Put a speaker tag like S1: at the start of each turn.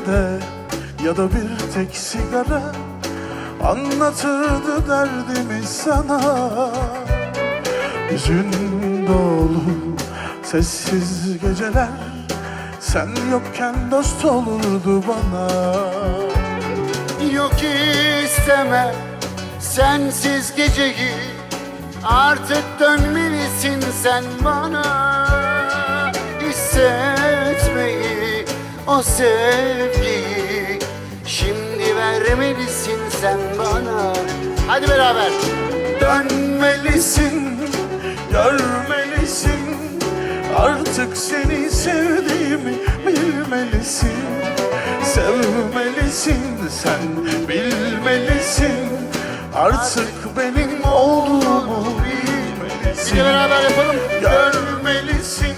S1: kadeh ya da bir tek sigara Anlatırdı derdimi sana. Hüzün dolu sessiz geceler Sen yokken dost olurdu bana.
S2: Yok isteme sensiz geceyi Artık dönmelisin sen bana o sevgiyi Şimdi vermelisin sen bana. Hadi beraber.
S1: Dönmelisin, görmelisin. Artık seni sevdiğimi bilmelisin. Sevmelisin, sen bilmelisin. Artık benim olduğumu
S2: Bir
S1: bilmelisin
S2: de beraber yapalım.
S1: Görmelisin,